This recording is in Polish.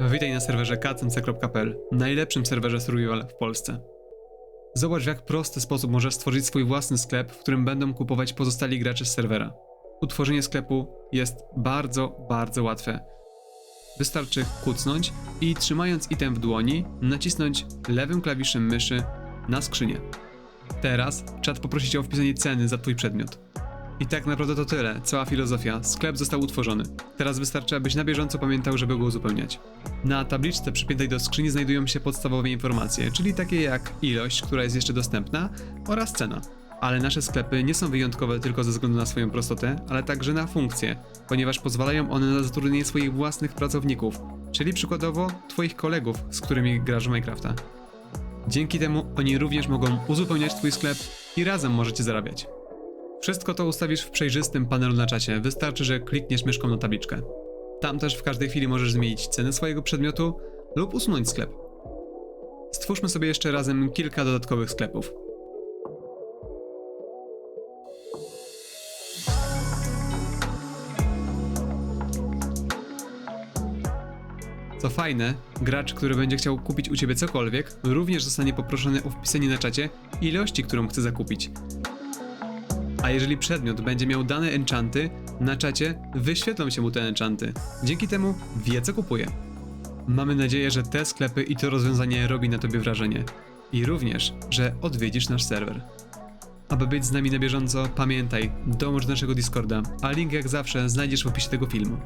Witaj na serwerze kcmc.pl, najlepszym serwerze survival w Polsce. Zobacz w jak prosty sposób możesz stworzyć swój własny sklep, w którym będą kupować pozostali gracze z serwera. Utworzenie sklepu jest bardzo, bardzo łatwe. Wystarczy kucnąć i trzymając item w dłoni, nacisnąć lewym klawiszem myszy na skrzynię. Teraz czat poprosi cię o wpisanie ceny za twój przedmiot. I tak naprawdę to tyle, cała filozofia. Sklep został utworzony. Teraz wystarczy, abyś na bieżąco pamiętał, żeby go uzupełniać. Na tabliczce przypiętej do skrzyni znajdują się podstawowe informacje, czyli takie jak ilość, która jest jeszcze dostępna oraz cena. Ale nasze sklepy nie są wyjątkowe tylko ze względu na swoją prostotę, ale także na funkcje, ponieważ pozwalają one na zatrudnienie swoich własnych pracowników, czyli przykładowo Twoich kolegów, z którymi grasz w Minecrafta. Dzięki temu oni również mogą uzupełniać Twój sklep i razem możecie zarabiać. Wszystko to ustawisz w przejrzystym panelu na czacie, wystarczy, że klikniesz myszką na tabliczkę. Tam też w każdej chwili możesz zmienić cenę swojego przedmiotu lub usunąć sklep. Stwórzmy sobie jeszcze razem kilka dodatkowych sklepów. Co fajne, gracz, który będzie chciał kupić u ciebie cokolwiek, również zostanie poproszony o wpisanie na czacie ilości, którą chce zakupić. A jeżeli przedmiot będzie miał dane enchanty, na czacie wyświetlą się mu te enchanty. Dzięki temu wie co kupuje. Mamy nadzieję, że te sklepy i to rozwiązanie robi na tobie wrażenie. I również, że odwiedzisz nasz serwer. Aby być z nami na bieżąco, pamiętaj, dołącz do naszego Discorda, a link jak zawsze znajdziesz w opisie tego filmu.